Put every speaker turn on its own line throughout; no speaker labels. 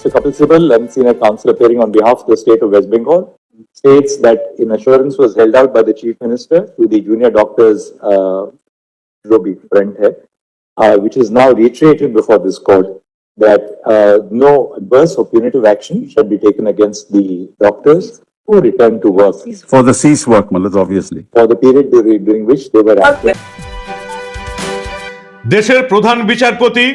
Mr. Kapil Sibal, and senior counsel appearing on behalf of the state of West Bengal, states that an assurance was held out by the chief minister to the junior doctors, uh, Robi, friend here, uh, which is now reiterated before this court that uh, no adverse or punitive action shall be taken against the doctors who return to work
For the cease work, Malad, obviously.
for the period during during which they were active.
দেশের প্রধান বিচারপতি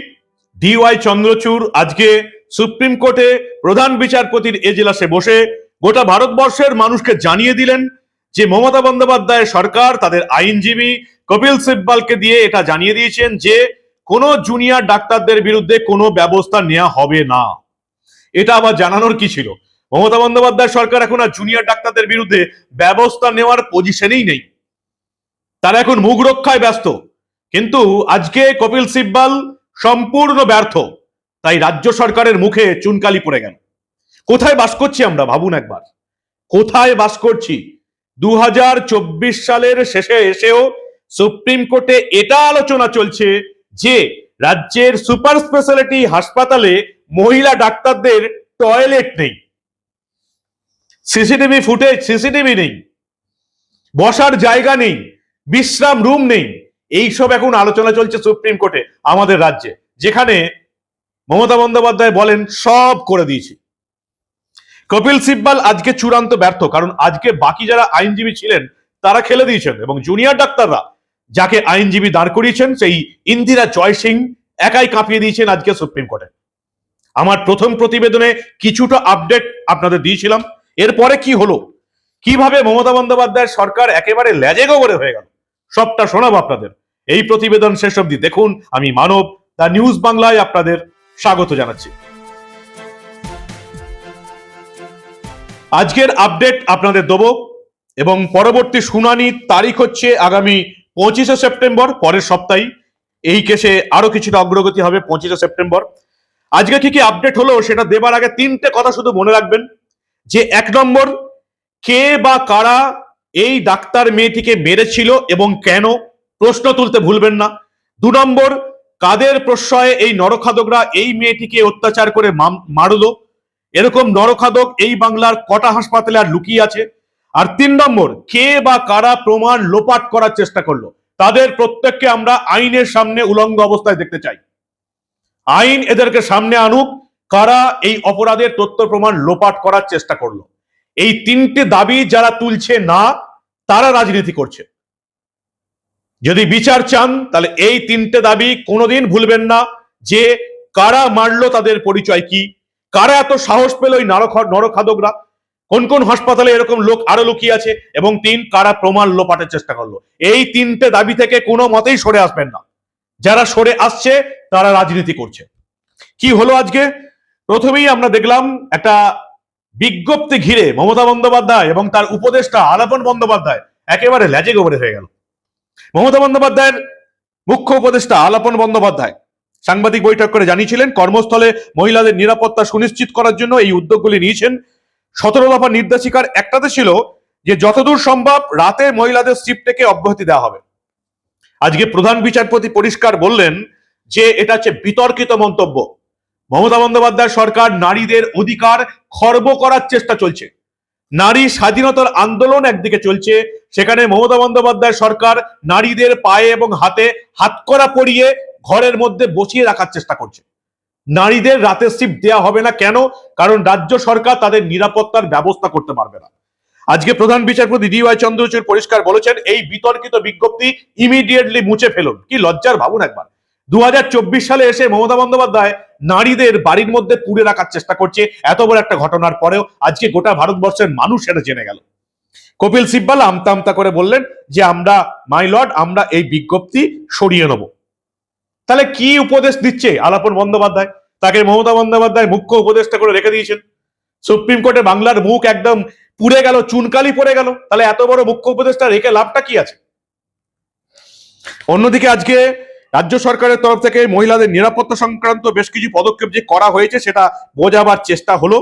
dy Chandrachur আজকে supreme কোর্টে প্রধান বিচারপতির এজলাসে বসে গোটা ভারতবর্ষের মানুষকে জানিয়ে দিলেন যে মমতা বন্দ্যোপাধ্যায়ের সরকার, তাদের আইনজীবী কপিল সিব্বালকে দিয়ে এটা জানিয়ে দিয়েছেন যে কোনো জুনিয়র ডাক্তারদের বিরুদ্ধে কোনো ব্যবস্থা নেওয়া হবে না। এটা আবার জানানোর কি ছিল? মমতা বন্দ্যোপাধ্যায় সরকার এখন আর জুনিয়র ডাক্তারদের বিরুদ্ধে ব্যবস্থা নেওয়ার পজিশনেই নেই। তারা এখন মুখ রক্ষায় ব্যস্ত। কিন্তু আজকে কপিল সিব্বাল সম্পূর্ণ ব্যর্থ। তাই রাজ্য সরকারের মুখে চুনকালি পড়ে গেল। কোথায় বাস করছি আমরা, ভাবুন একবার? কোথায় বাস করছি? দু হাজার চব্বিশ সালের শেষে এসেও সুপ্রিম কোর্টে এটা আলোচনা চলছে যে, রাজ্যের সুপার স্পেশালিটি হাসপাতালে মহিলা ডাক্তারদের টয়লেট নেই। সিসিটিভি ফুটেজ সিসিটিভি নেই। বসার জায়গা নেই। বিশ্রাম রুম নেই। এইসব এখন আলোচনা চলছে সুপ্রিম কোর্টে, আমাদের রাজ্যে। যেখানে মমতা বন্দ্যোপাধ্যায় বলেন, সব করে দিয়েছি। কপিল সিব্বাল আজকে চূড়ান্ত ব্যর্থ, কারণ আজকে বাকি যারা আইনজীবী ছিলেন, তারা খেলে দিয়েছেন, এবং জুনিয়র ডাক্তাররা যাকে আইনজীবী দাঁড় করিয়েছেন, সেই ইন্দিরা জয় সিং একাই কাঁপিয়ে দিয়েছেন আজকে সুপ্রিম কোর্টে। আমার প্রথম প্রতিবেদনে কিছুটা আপডেট আপনাদের দিয়েছিলাম। এরপরে কি হলো? কীভাবে মমতা বন্দ্যোপাধ্যায়ের সরকার একেবারে লেজে গোবরে হয়ে গেল? সবটা শোনাবো আপনাদের। এই প্রতিবেদন শেষ অবধি দেখুন, আমি মানব দা নিউজ বাংলায় আপনাদের স্বাগত জানাচ্ছি। আজকের আপডেট আপনাদের দেবো এবং পরবর্তী শুনানির তারিখ হচ্ছে আগামী পঁচিশে সেপ্টেম্বর, পরের সপ্তাহে। এই কেসে আরও কিছুটা অগ্রগতি হবে পঁচিশে সেপ্টেম্বর। আজকে কি কি আপডেট হলো সেটা দেবার আগে তিনটে কথা শুধু মনে রাখবেন। যে এক নম্বর, কে বা কারা এই ডাক্তার মেয়েটিকে মেরেছিল এবং কেন? প্রশ্ন তুলতে ভুলবেন না। দু নম্বর কাদের প্রশ্রয়ে এই নরখাদকরা এই মেয়েটিকে অত্যাচার করে মারলো? এরকম নরখাদক এই বাংলার কটা হাসপাতালে আর লুকিয়ে আছে? আর তিন নম্বর, কে বা কারা প্রমাণ লোপাট করার চেষ্টা করল? তাদের প্রত্যেককে আমরা আইনের সামনে উলঙ্গ অবস্থায় দেখতে চাই। আইন এদেরকে সামনে আনুক, কারা এই অপরাধের তথ্য প্রমাণ লোপাট করার চেষ্টা করল? এই তিনটে দাবি যারা তুলছে না, তারা রাজনীতি করছে। যদি বিচার চান, তাহলে এই তিনটে দাবি কোনোদিন ভুলবেন না। যে কারা মারলো তাদের পরিচয় কি? কারা এত সাহস পেল ওই নরখাদকরা? কোন কোন হাসপাতালে এরকম লোক আরও লুকিয়ে আছে? এবং তিন, কারা প্রমাণ লোপাটের চেষ্টা করল? এই তিনটে দাবি থেকে কোনো মতেই সরে আসবেন না। যারা সরে আসছে, তারা রাজনীতি করছে। কি হলো আজকে? প্রথমেই আমরা দেখলাম একটা বিজ্ঞপ্তি ঘিরে মমতা বন্দ্যোপাধ্যায় এবং তার উপদেষ্টা আলাপন বন্দ্যোপাধ্যায় একেবারে ল্যাজে গোবরে হয়ে গেল। মমতা বন্দ্যোপাধ্যায়ের মুখ্য উপদেষ্টা আলাপন বন্দ্যোপাধ্যায় সাংবাদিক বৈঠক করে জানিয়েছিলেন, কর্মস্থলে মহিলাদের নিরাপত্তা সুনিশ্চিত করার জন্য এই উদ্যোগগুলি নিয়েছেন। সতেরো দফা নির্দেশিকার একটাতে ছিল যে, যতদূর সম্ভব রাতে মহিলাদের শিফটকে অব্যাহতি দেওয়া হবে। আজকে প্রধান বিচারপতি পরিষ্কার বললেন যে, এটা হচ্ছে বিতর্কিত মন্তব্য। মমতা বন্দ্যোপাধ্যায় সরকার নারীদের অধিকার খর্ব করার চেষ্টা চলছে। নারী স্বাধীনতার আন্দোলন একদিকে চলছে, সেখানে মমতা বন্দ্যোপাধ্যায় সরকার নারীদের পায়ে এবং হাতে হাতকড়া পরিয়ে ঘরের মধ্যে বসিয়ে রাখার চেষ্টা করছে। নারীদের রাতের শিফট দেওয়া হবে না কেন? কারণ রাজ্য সরকার তাদের নিরাপত্তার ব্যবস্থা করতে পারবে না। আজকে প্রধান বিচারপতি ডি ওয়াই চন্দ্রচূড় পরিষ্কার বলেছেন, এই বিতর্কিত বিজ্ঞপ্তি ইমিডিয়েটলি মুছে ফেলুন। কি লজ্জার ভাবুন একবার। দু হাজার চব্বিশ সালে এসে মমতা বন্দ্যোপাধ্যায় নারীদের বাড়ির মধ্যে পুড়ে রাখার চেষ্টা করছে। এত বড় একটা ঘটনার পরেও আজকে গোটা ভারতবর্ষের মানুষ এটা জেনে গেল। কপিল সিব্বাল আমতা আমতা করে বললেন যে, আমরা মাই লর্ড আমরা এই বিজ্ঞপ্তি সরিয়ে নেব। তাহলে কি উপদেশ দিচ্ছে আলাপন বন্দ্যোপাধ্যায়? তাকে মমতা বন্দ্যোপাধ্যায় মুখ্য উপদেষ্টা করে রেখে দিয়েছেন। সুপ্রিম কোর্টে বাংলার মুখ একদম পুড়ে গেল, চুনকালি পড়ে গেল। তাহলে এত বড় মুখ্য উপদেষ্টা রেখে লাভটা কি আছে? অন্যদিকে আজকে রাজ্য সরকারের তরফ থেকে মহিলাদের নিরাপত্তা সংক্রান্ত বেশ কিছু পদক্ষেপ যে করা হয়েছে, সেটা বোঝাবার চেষ্টা হলো।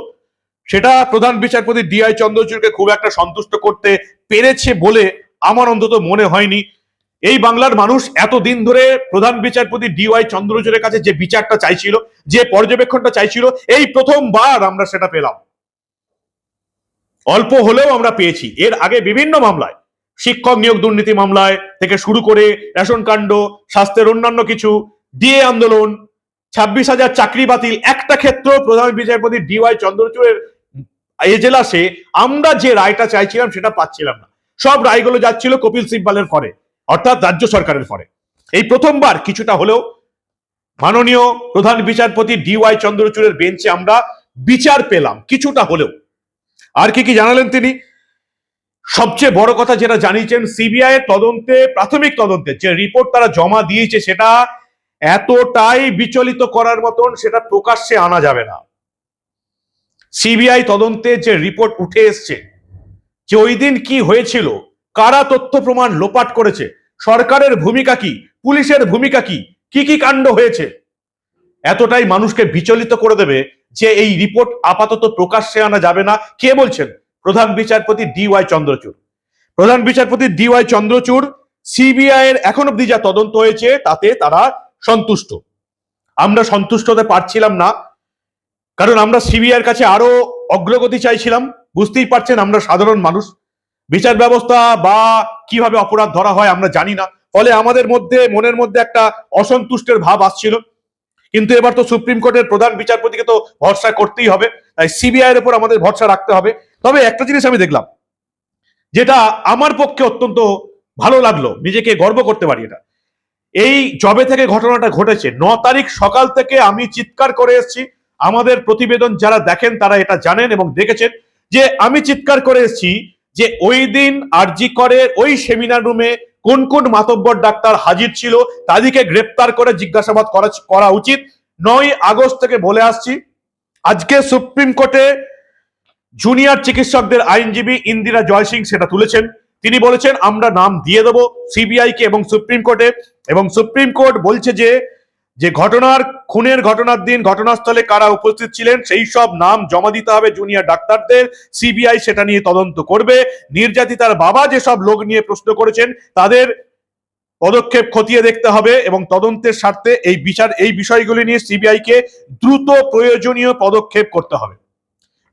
সেটা প্রধান বিচারপতি ডিআই চন্দ্রচূড়কে খুব একটা সন্তুষ্ট করতে পেরেছে বলে আমার অন্তত মনে হয়নি। এই বাংলার মানুষ এতদিন ধরে প্রধান বিচারপতি ডিওয়াই চন্দ্রচূড়ের কাছে যে বিচারটা চাইছিল, যে পর্যবেক্ষণটা চাইছিল, এই প্রথমবার আমরা সেটা পেলাম। অল্প হলেও আমরা পেয়েছি। এর আগে বিভিন্ন মামলায় শিক্ষক নিয়োগ দুর্নীতি মামলায় থেকে শুরু করে রেশন কাণ্ড, স্বাস্থ্যের অন্যান্য কিছু, ডিএ আন্দোলন, ছাব্বিশ হাজার চাকরি বাতিল, একটা ক্ষেত্র প্রধান বিচারপতি ডিওয়াই চন্দ্রচূড়ের এজেলাসে আমরা যে রায়টা চাইছিলাম সেটা পাচ্ছিলাম না। সব রায়গুলো যাচ্ছিল কপিল সিব্বালের ফরে, অর্থাৎ রাজ্য সরকারের ফরে। এই প্রথমবার কিছুটা হলেও মাননীয় প্রধান বিচারপতি ডিওয়াই চন্দ্রচূড়ের বেঞ্চে আমরা বিচার পেলাম, কিছুটা হলেও। আর কি কি জানালেন তিনি? সবচেয়ে বড় কথা যেটা জানিয়েছেন সিবিআই তদন্তে, প্রাথমিক তদন্তে, যে রিপোর্ট তারা জমা দিয়েছে সেটা এতটাই বিচলিত করার মতন সেটা প্রকাশ্যে আনা যাবে না। সিবিআই তদন্তে যে রিপোর্ট উঠে এসছে, যে ওই দিন কি হয়েছিল, কারা তথ্য প্রমাণ লোপাট করেছে, সরকারের ভূমিকা কি, পুলিশের ভূমিকা কি কি কি কাণ্ড হয়েছে, এতটাই মানুষকে বিচলিত করে দেবে যে এই রিপোর্ট আপাতত প্রকাশ্যে আনা যাবে না। কে বলছেন? প্রধান বিচারপতি ডি ওয়াই চন্দ্রচূড়। প্রধান বিচারপতি ডি ওয়াই চন্দ্রচূড় সিবিআই এর এখন অব্দি যা তদন্ত হয়েছে, তাতে তারা সন্তুষ্ট। আমরা সন্তুষ্ট হতে পারছিলাম না, কারণ আমরা সিবিআই এর কাছে আরও অগ্রগতি চাইছিলাম। বুঝতেই পারছেন আমরা সাধারণ মানুষ। বিচার ব্যবস্থা বা কীভাবে অপরাধ ধরা হয় আমরা জানি না। ফলে আমাদের মধ্যে, মনের মধ্যে একটা অসন্তুষ্টের ভাব আসছিল। কিন্তু এবার তো সুপ্রিম কোর্টের প্রধান বিচারপতিকে তো ভরসা করতেই হবে। তাই সিবিআই এর উপর আমাদের ভরসা রাখতে হবে। তবে একটা জিনিস আমি দেখলাম, যেটা আমার পক্ষে অত্যন্ত ভালো লাগল, নিজেকে গর্ব করতে পারি এটা। এই জবে থেকে ঘটনাটা ঘটেছে, ন তারিখ সকাল থেকে আমি চিৎকার করে এসেছি। আমাদের প্রতিবেদন যারা দেখেন তারা এটা জানেন এবং দেখেছেন যে আমি চিৎকার করে এসেছি যে ওই দিন আরজি করে ওই সেমিনার রুমে কোন কোন মাতব্বর ডাক্তার হাজির ছিল, তাদেরকে গ্রেপ্তার করে জিজ্ঞাসাবাদ করা উচিত। নয় আগস্ট থেকে বলে আসছি, আজকে সুপ্রিম কোর্টে জুনিয়র চিকিৎসকদের আইনজীবী ইন্দিরা জয়সিং সেটা তুলেছেন। তিনি বলেছেন, আমরা নাম দিয়ে দেবো সিবিআই কে এবং সুপ্রিম কোর্টে। এবং সুপ্রিম কোর্ট বলছে যে যে ঘটনার, খুনের ঘটনার দিন ঘটনাস্থলে কারা উপস্থিত ছিলেন, সেই সব নাম জমা দিতে হবে জুনিয়র ডাক্তারদের। সিবিআই সেটা নিয়ে তদন্ত করবে। নির্যাতিতার বাবা যেসব লোক নিয়ে প্রশ্ন করেছেন, তাদের পদক্ষেপ খতিয়ে দেখতে হবে এবং তদন্তের স্বার্থে এই বিচার, এই বিষয়গুলি নিয়ে সিবিআই কে দ্রুত প্রয়োজনীয় পদক্ষেপ করতে হবে।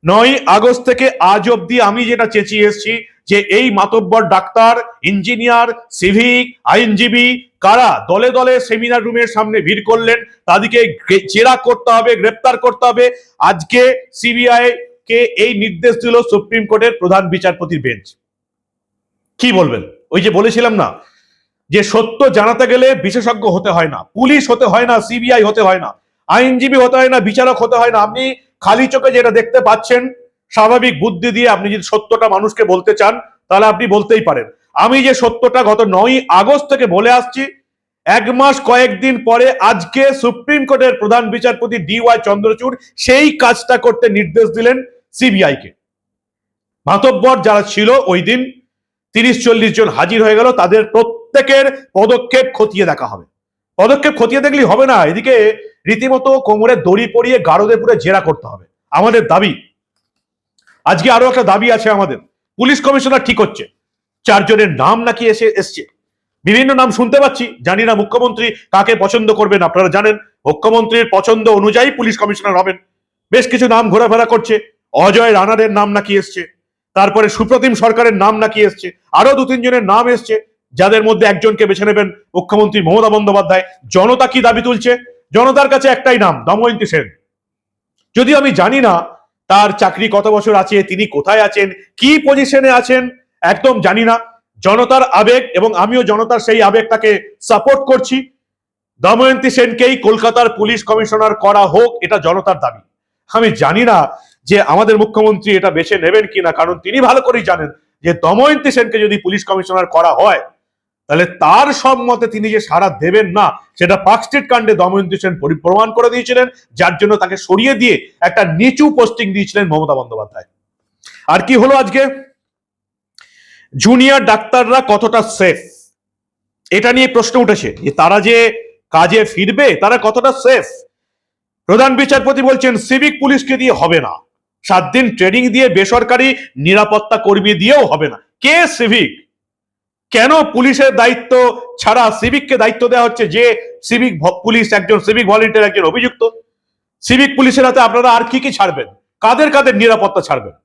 নয় আগস্ট থেকে আজ অব্দি আমি যেটা চেঁচিয়ে এসেছি যে এই মাতব্বর ডাক্তার, ইঞ্জিনিয়ার, সিভিক, আইনজীবী কারা দলে দলে সেমিনার রুমের সামনে ভিড় করলেন, তাদেরকে জেরা করতে হবে, গ্রেপ্তার করতে হবে। আজকে সিবিআই কে এই নির্দেশ দিল সুপ্রিম কোর্টের প্রধান বিচারপতির বেঞ্চ। কি বলবেন? ওই যে বলেছিলাম না যে সত্য জানাতে গেলে বিশেষজ্ঞ হতে হয় না, পুলিশ হতে হয় না, সিবিআই হতে হয় না। আইনজীবী হতে হয় না, বিচারক হতে হয় না। আপনি খালি চোখে যেটা দেখতে পাচ্ছেন, স্বাভাবিক বুদ্ধি দিয়ে আপনি যদি সত্যটা মানুষকে বলতে চান, তাহলে আপনি বলতেই পারেন। আমি যে সত্যটা গত নয় আগস্ট থেকে বলে আসছি, এক মাস কয়েকদিন পরে আজকে সুপ্রিম কোর্টের প্রধান বিচারপতি ডি ওয়াই চন্দ্রচূড় সেই কাজটা করতে নির্দেশ দিলেন সিবিআই কে। মাতব্বর যারা ছিল ওই দিন, তিরিশ চল্লিশ জন হাজির হয়ে গেল, তাদের প্রত্যেকের পদক্ষেপ খতিয়ে দেখা হবে। পদক্ষেপ খতিয়ে দেখলেই হবে না। এদিকে রীতিমতো কোমরে দড়ি পরিয়ে গারদে পুরে জেরা করতে হবে। আমাদের দাবি, আজকে আরও একটা দাবি আছে আমাদের। পুলিশ কমিশনার ঠিক হচ্ছে। চারজনের নাম নাকি এসে এসছে। বিভিন্ন নাম শুনতে পাচ্ছি, জানি না মুখ্যমন্ত্রী কাকে পছন্দ করবেন, আপনারা জানেন, মুখ্যমন্ত্রীর পছন্দ অনুযায়ী পুলিশ কমিশনার হবেন। বেশ কিছু নাম ঘোরাফেরা করছে, অজয় রানারের নাম নাকি এসছে, তারপরে সুপ্রতিম সরকারের নাম নাকি এসছে, আরও দু তিনজনের নাম এসছে, যাদের মধ্যে একজনকে বেছে নেবেন মুখ্যমন্ত্রী মমতা বন্দ্যোপাধ্যায়। জনতা কি দাবি তুলছে? জনতার কাছে একটাই নাম, দময়ন্তী সেন। যদিও আমি জানি না তার চাকরি কত বছর আছে, তিনি কোথায় আছেন, কি পজিশনে আছেন, একদম জানি না। জনতার আবেগ এবং আমিও জনতার সেই আবেগটাকে সাপোর্ট করছি। দময়ন্তী সেনকেই কলকাতার পুলিশ কমিশনার করা হোক, এটা জনতার দাবি। আমি জানি না যে আমাদের মুখ্যমন্ত্রী এটা বেছে নেবেন কিনা, কারণ তিনি ভালো করেই জানেন যে দময়ন্তী সেনকে যদি পুলিশ কমিশনার করা হয় তাহলে তার সম্মতে তিনি যে সারা দেবেন না, সেটা পার্কস্ট্রিট কাণ্ডে দময়ন্তী সেন পরি- প্রমাণ করে দিয়েছিলেন, যার জন্য তাকে সরিয়ে দিয়ে একটা নিচু পোস্টিং দিয়েছিলেন মমতা বন্দ্যোপাধ্যায়। আর কি হলো আজকে? জুনিয়র ডাক্তাররা কতটা সেফ এটা নিয়ে প্রশ্ন উঠেছে, যে তারা যে কাজে ফিরবে, তারা কতটা সেফ প্রধান বিচারপতি বলছেন সিভিক পুলিশকে দিয়ে হবে না। সাত দিন ট্রেনিং দিয়ে বেসরকারি নিরাপত্তা কর্মী দিয়েও হবে না। কে সিভিক কেন পুলিশের দায়িত্ব ছাড়া সিভিককে দায়িত্ব দেওয়া হচ্ছে যে সিভিক পুলিশ একজন সিভিক ভলেন্টিয়ার একজন অভিযুক্ত? সিভিক পুলিশের হাতে আপনারা আর কি কি ছাড়বেন? কাদের কাদের নিরাপত্তা ছাড়বেন?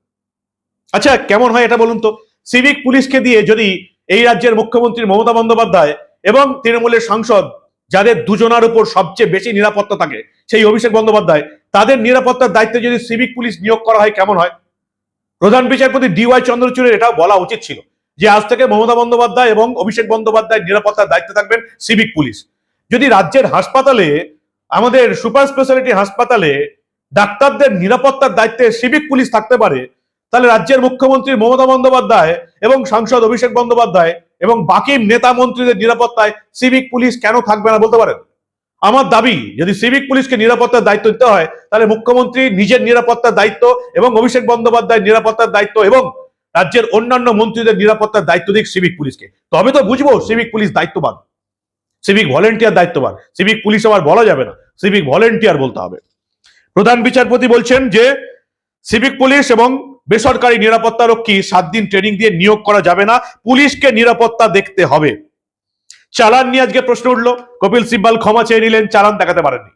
আচ্ছা কেমন হয় এটা বলুন তো? সিভিক পুলিশকে দিয়ে যদি এই রাজ্যের মুখ্যমন্ত্রী মমতা বন্দ্যোপাধ্যায় এবং তৃণমূলের সাংসদ, যাদের দুজনার উপর সবচেয়ে বেশি নিরাপত্তা থাকে, সেই অভিষেক বন্দ্যোপাধ্যায়, তাদের নিরাপত্তার দায়িত্বে যদি সিভিক পুলিশ নিয়োগ করা হয়, কেমন হয়? প্রধান বিচারপতি ডিওয়াই চন্দ্রচূড়ের এটাও বলা উচিত ছিল। যে আজ থেকে মমতা বন্দ্যোপাধ্যায় এবং অভিষেক বন্দ্যোপাধ্যায় নিরাপত্তার দায়িত্বে থাকবেন সিভিক পুলিশ। যদি রাজ্যের হাসপাতালে, আমাদের সুপার স্পেশালিটি হাসপাতালে ডাক্তারদের নিরাপত্তার দায়িত্বে সিভিক পুলিশ থাকতে পারে, তাহলে রাজ্যের মুখ্যমন্ত্রী মমতা বন্দ্যোপাধ্যায় এবং সাংসদ অভিষেক বন্দ্যোপাধ্যায় এবং বাকি নেতা মন্ত্রীদের নিরাপত্তায় সিভিক পুলিশ কেন থাকবে না বলতে পারেন? আমার দাবি, যদি সিভিক পুলিশকে নিরাপত্তার দায়িত্ব দিতে হয়, তাহলে মুখ্যমন্ত্রী নিজের নিরাপত্তার দায়িত্ব এবং অভিষেক বন্দ্যোপাধ্যায় নিরাপত্তার দায়িত্ব এবং রাজ্যের অন্যান্য মন্ত্রীদের নিরাপত্তার দায়িত্ব দিক সিভিক পুলিশকে তবে তো বুঝব সিভিক পুলিশ দায়িত্ববান। সিভিক ভলেন্টিয়ার দায়িত্ববান। সিভিক পুলিশ আবার বলা যাবে না। সিভিক ভলেন্টিয়ার বলতে হবে। প্রধান বিচারপতি বলছেন যে সিভিক পুলিশ এবং বেসরকারি নিরাপত্তা রক্ষী সাত দিন ট্রেনিং দিয়ে নিয়োগ করা যাবে না। পুলিশকে নিরাপত্তা দেখতে হবে। চালান নিয়ে আজকে প্রশ্ন উঠল। কপিল সিব্বাল ক্ষমা চেয়ে নিলেন, চালান দেখাতে পারেননি।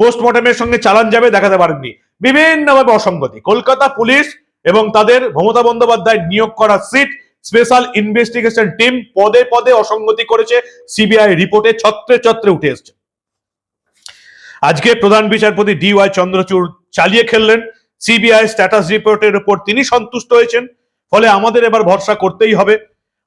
পোস্টমর্টমের সঙ্গে চালান যাবে, দেখাতে পারেননি। বিভিন্নভাবে অসঙ্গতি। কলকাতা পুলিশ এবং তাদের মমতা বন্দ্যোপাধ্যায় নিয়োগ করা সিট স্পেশাল ইনভেস্টিগেশন টিম পদে পদে অসঙ্গতি করেছে, সিবিআই রিপোর্টে ছত্রে ছত্রে উঠে এসছে। আজকে প্রধান বিচারপতি ডি ওয়াই চন্দ্রচূড় চালিয়ে খেললেন। সিবিআই স্ট্যাটাস রিপোর্টের উপর তিনি সন্তুষ্ট হয়েছেন। ফলে আমাদের এবার ভরসা করতেই হবে।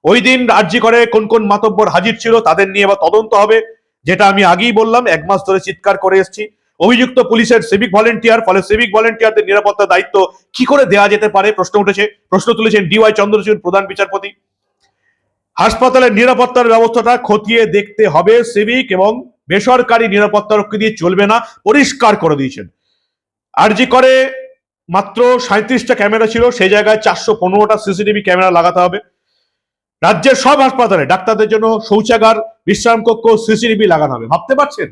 ওই দিন রাজ্যি করে কোন কোন মাতব্বর হাজির ছিল তাদের নিয়ে এবার তদন্ত হবে, যেটা আমি আগেই বললাম, এক মাস ধরে চিৎকার করে এসেছি। অভিযুক্ত পুলিশের সিভিক ভলেন্টিয়ার ফলে সিভিক ভলেন্টিয়ারদের নিরাপত্তা দায়িত্ব কি করে দেওয়া যেতে পারে? প্রশ্ন উঠেছে। প্রশ্ন তুলেছেন ডিওয়াই চন্দ্রচূড় প্রধান বিচারপতি। হাসপাতালের নিরাপত্তার ব্যবস্থাটা খতিয়ে দেখতে হবে সিভিক এবং বেসরকারি নিরাপত্তা রক্ষী দিয়ে চলবে না, পরিষ্কার করে দিয়েছেন। আরজি করে মাত্র সাঁত্রিশটা ক্যামেরা ছিল, সেই জায়গায় চারশো পনেরোটা সিসিটিভি ক্যামেরা লাগাতে হবে। রাজ্যের সব হাসপাতালে ডাক্তারদের জন্য শৌচাগার, বিশ্রাম কক্ষ, সিসিটিভি লাগানো হবে। ভাবতে পারছেন?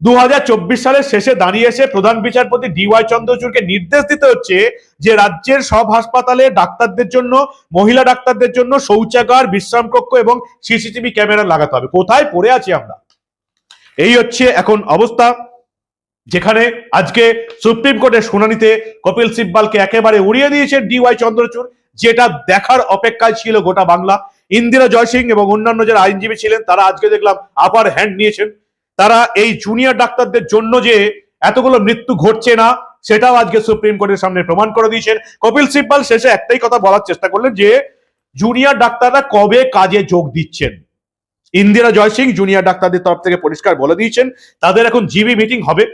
দু হাজার চব্বিশ সালের শেষে দাঁড়িয়ে এসে প্রধান বিচারপতি ডিওয়াই চন্দ্রচূড়কে নির্দেশ দিতে হচ্ছে যে রাজ্যের সব হাসপাতালে ডাক্তারদের জন্য, মহিলা ডাক্তারদের জন্য শৌচাগার বিশ্রাম কক্ষ এবং সিসিটিভি ক্যামেরা লাগাতে হবে। কোথায়? পড়ে আছি আমরা। এই হচ্ছে এখন অবস্থা, যেখানে আজকে সুপ্রিম কোর্টের শুনানিতে কপিল সিব্বালকে একেবারে উড়িয়ে দিয়েছেন ডিওয়াই চন্দ্রচূড়, যেটা দেখার অপেক্ষায় ছিল গোটা বাংলা। ইন্দিরা জয়সিং এবং অন্যান্য যারা আইনজীবী ছিলেন, তারা আজকে দেখলাম আপার হ্যান্ড নিয়েছেন। তারা এই জুনিয়র ডাক্তারদের জন্য যে এতগুলো মৃত্যু ঘটছে না, সেটাও আজকে সুপ্রিম কোর্টের সামনে প্রমাণ করে দিয়েছেন। কপিল সিব্বাল শেষে একটাই কথা বলার চেষ্টা করলেন যে জুনিয়র ডাক্তাররা কবে কাজে যোগ দিচ্ছেন? ইন্দিরা জয়সিং জুনিয়র ডাক্তারদের তরফ থেকে পরিষ্কার বলে দিয়েছেন, তাদের এখন জিবি মিটিং হবে।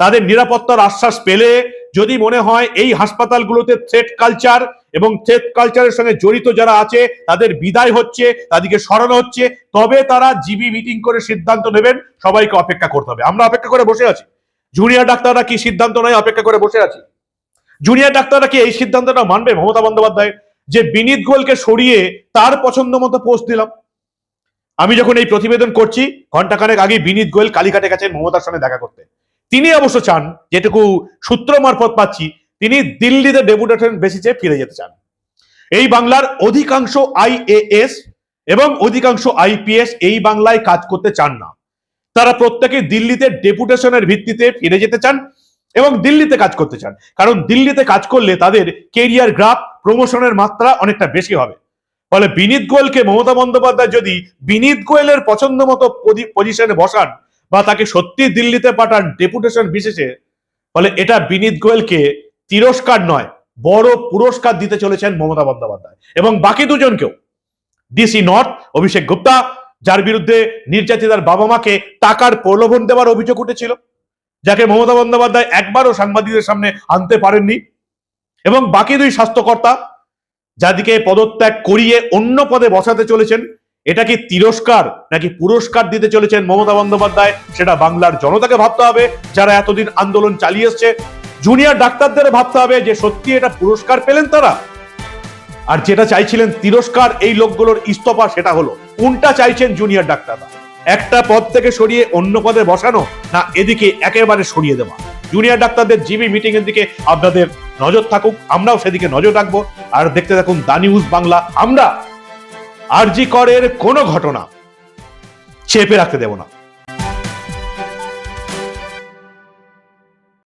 তাদের নিরাপত্তার আশ্বাস পেলে যদি মনে হয় এই হাসপাতালগুলোতে থ্রেট কালচার এবং থ্রেট কালচারের সঙ্গে জড়িত যারা আছে, তাদের বিদায় হচ্ছে, তাদেরকে সরানো হচ্ছে, তবে তারা জিবি মিটিং করে সিদ্ধান্ত নেবেন, সবাইকে অপেক্ষা করতে হবে। আমরা অপেক্ষা করে বসে আছি। জুনিয়র ডাক্তাররা কি সিদ্ধান্ত নেয়, অপেক্ষা করে বসে আছি? জুনিয়র ডাক্তাররা কি এই সিদ্ধান্তটা মানবে? মমতা বন্দ্যোপাধ্যায়, যে বিনীত গোলকে সরিয়ে তার পছন্দ মতো পোস্ট দিলাম। আমি যখন এই প্রতিবেদন করছি ঘন্টাখানেক আগে বিনীত গোয়েল কালীঘাটে গেছেন মমতার সঙ্গে দেখা করতে। তিনি অবশ্য চান, যেটুকু সূত্র মারফত পাচ্ছি, তিনি দিল্লিতে ডেপুটেশন বেসিসে ফিরে যেতে চান। এই বাংলার অধিকাংশ আইএএস এবং অধিকাংশ আইপিএস এই বাংলায় কাজ করতে চান না। তারা প্রত্যেকে দিল্লিতে ডেপুটেশনের ভিত্তিতে ফিরে যেতে চান এবং দিল্লিতে কাজ করতে চান। কারণ দিল্লিতে কাজ করলে তাদের কেরিয়ার গ্রাফ, প্রমোশনের মাত্রা অনেকটা বেশি হবে। ফলে বিনীত গোয়েলকে মমতা বন্দ্যোপাধ্যায় যদি বিনীত গোয়েলের পছন্দ মতো পজিশনে বসান বা তাকে সত্যি দিল্লিতে পাঠান ডেপুটেশন বিশেষে, ফলে এটা বিনীত গোয়েলকে তিরস্কার নয়, বড় পুরস্কার দিতে চলেছেন মমতা বন্দ্যোপাধ্যায়। এবং বাকি দুজনকেও, ডিসি নর্থ, অভিষেক গুপ্তা, যার বিরুদ্ধে নির্যাতিতার বাবা মাকে টাকার প্রলোভন দেওয়ার অভিযোগ উঠেছিল, যাকে মমতা বন্দ্যোপাধ্যায় একবারও সাংবাদিকদের সামনে আনতে পারেননি। এবং বাকি দুই স্বাস্থ্যকর্তা, যাদিকে পদত্যাগ করিয়ে অন্য পদে বসাতে চলেছেন এটা কি তিরস্কার নাকি পুরস্কার দিতে চলেছেন মমতা বন্দ্যোপাধ্যায়? সেটা বাংলার জনতাকে ভাবতে হবে, যারা এতদিন আন্দোলন চালিয়ে এসছে। জুনিয়র ডাক্তারদের ভাবতে হবে যে সত্যি এটা পুরস্কার পেলেন তারা? আর যেটা চাইছিলেন তিরস্কার, এই লোকগুলোর ইস্তফা সেটা হলো। কোনটা চাইছেন জুনিয়র ডাক্তাররা? একটা পদ থেকে সরিয়ে অন্য পদে বসানো, না এদিকে একেবারে সরিয়ে দেওয়া? জুনিয়র ডাক্তারদের জিবি মিটিং এর দিকে আপনাদের নজর থাকুক, আমরাও সেদিকে নজর রাখব। আর দেখতে থাকুন দা নিউজ বাংলা, আমরা আরজি করের কোনো ঘটনা চেপে রাখতে দেব না।